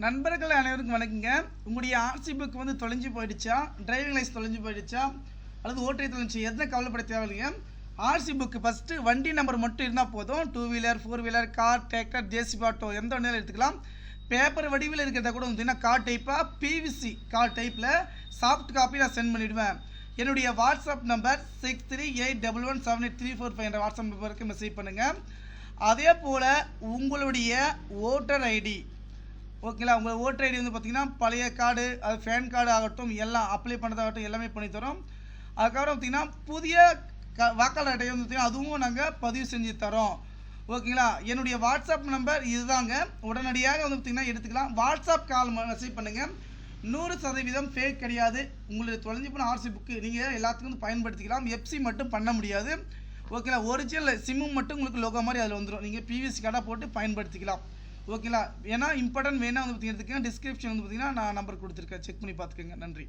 நண்பர்கள் அனைவருக்கும் வணக்கங்க. உங்களுடைய ஆர்சி புக் வந்து தொலைஞ்சு போயிடுச்சா? டிரைவிங் லைசன்ஸ் தொலைஞ்சு போயிடுச்சா? அல்லது ஓட்டை தொலைஞ்சு எதுவும் கவலைப்பட தேவையில்லைங்க? ஆர்சி புக்கு ஃபஸ்ட்டு வண்டி நம்பர் மட்டும் இருந்தால் போதும். Two wheeler four wheeler car tractor JCB auto எந்த வண்டியில் எடுத்துக்கலாம். பேப்பர் வடிவில் இருக்கிறத கூட வந்து கார் டைப்பாக பிவிசி கார் டைப்பில் சாஃப்ட் காப்பி நான் சென்ட் பண்ணிவிடுவேன் என்னுடைய WhatsApp number six three eight double one seven eight three four five என்ற வாட்ஸ்அப் நம்பருக்கு மெசேஜ் பண்ணுங்கள் அதே போல் உங்களுடைய ஓட்டர் ஐடி ஓகேங்களா? உங்கள் ஓட்டர் ஐடி வந்து பார்த்தீங்கன்னா பழைய கார்டு அது ஃபேன் கார்டு ஆகட்டும் எல்லாம் அப்ளை பண்ணுறதாகட்டும் எல்லாமே பண்ணித்தரோம். அதுக்கப்புறம் பார்த்தீங்கன்னா புதிய க வாக்காளர் அட்டை வந்து பார்த்தீங்கன்னா அதுவும் நாங்கள் பதிவு செஞ்சு தரோம். ஓகேங்களா? என்னுடைய வாட்ஸ்அப் நம்பர் இதுதாங்க. உடனடியாக வந்து பார்த்தீங்கன்னா எடுத்துக்கலாம். வாட்ஸ்அப் கால் மெசேஜ் பண்ணுங்கள் நூறு சதவீதம் ஃபேக் கிடையாது. உங்களுக்கு தொலைஞ்சு போன ஆர்சி புக்கு நீங்கள் எல்லாத்துக்கும் வந்து பயன்படுத்திக்கலாம். எஃப்சி மட்டும் பண்ண முடியாது. ஓகேங்களா? ஒரிஜினல் சிம்மும் மட்டும் உங்களுக்கு லோகோ மாதிரி அதில் வந்துடும் நீங்கள் பிவிசி கார்டாக போட்டு பயன்படுத்திக்கலாம். ஓகேங்களா ஏன்னா இம்பார்ட்டன்ட் வேணா வந்து பார்த்தீங்கன்னா டிஸ்கிரிப்ஷன் வந்து பார்த்தீங்கன்னா நான் நம்பர் கொடுத்துருக்கேன். செக் பண்ணி பார்த்துக்கோங்க நன்றி.